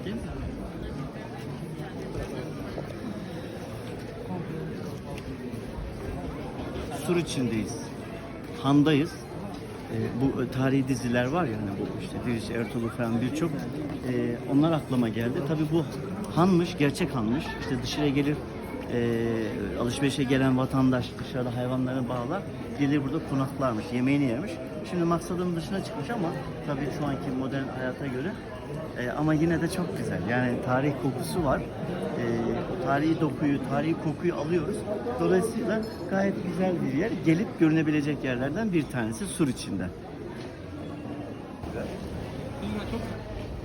çekeyim. Sur içindeyiz. Han'dayız. Ee, bu e, tarihi diziler var ya hani bu işte Diriliş Ertuğrul falan birçok. Ee, onlar aklıma geldi. Tabii bu hanmış, gerçek hanmış. İşte dışarıya gelir e, alışverişe gelen vatandaş dışarıda hayvanları bağlar. Gelir burada konaklarmış, yemeğini yermiş. Şimdi maksadın dışına çıkmış ama tabii şu anki modern hayata göre e, ama yine de çok güzel. Yani tarih kokusu var. E, tarihi dokuyu, tarihi kokuyu alıyoruz. Dolayısıyla gayet güzel bir yer. Gelip görünebilecek yerlerden bir tanesi Sur içinde.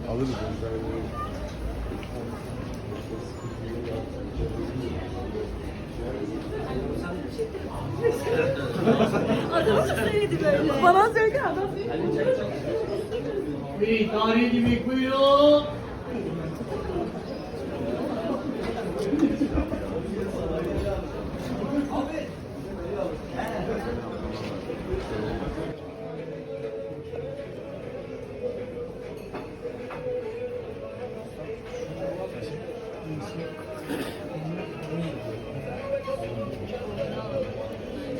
Alırız. Bana söyle adam. Bir tarihi gibi buyurun.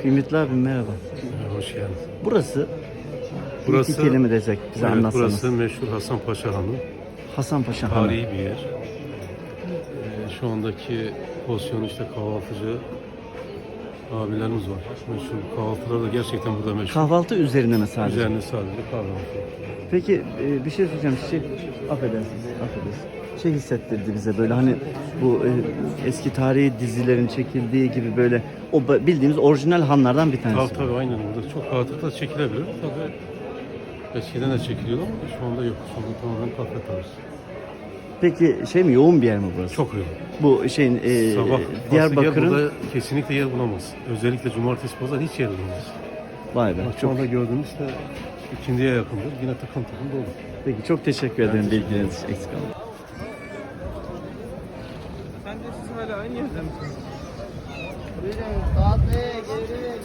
Kıymetli abim merhaba. Hoş geldin. Burası Burası- iki kelime desek bize Evet, anlatsanız. burası meşhur Hasan Paşa Hanı. Hasan Paşa Hanı. Tarihi bir yer. Ee, şu andaki pozisyon işte kahvaltıcı abilerimiz var. Meşhur kahvaltılar da gerçekten burada meşhur. Kahvaltı üzerine mi sadece? Üzerine sadece kahvaltı. Peki e, bir şey söyleyeceğim. Şey, affedersiniz, affedersiniz. Şey hissettirdi bize böyle hani bu e, eski tarihi dizilerin çekildiği gibi böyle o bildiğimiz orijinal hanlardan bir tanesi. Tabii tabii aynen burada çok rahatlıkla çekilebilir. Tabii eskiden de çekiliyordu ama şu anda yok. Şu anda tamamen kahve tarzı. Peki şey mi yoğun bir yer mi burası? Çok yoğun. Bu şeyin e, Sabah Diyarbakır'ın... Burada kesinlikle yer bulamaz. Özellikle cumartesi pazar hiç yer bulamaz. vay be Bak şu çok anda gördüğünüz de ikindiye yakındır. Yine takım takım dolu. peki çok teşekkür ederim bilgileriniz için eksik olmayın. Sen de siz hala aynı yerde misiniz? Buyurun, kahve, geri.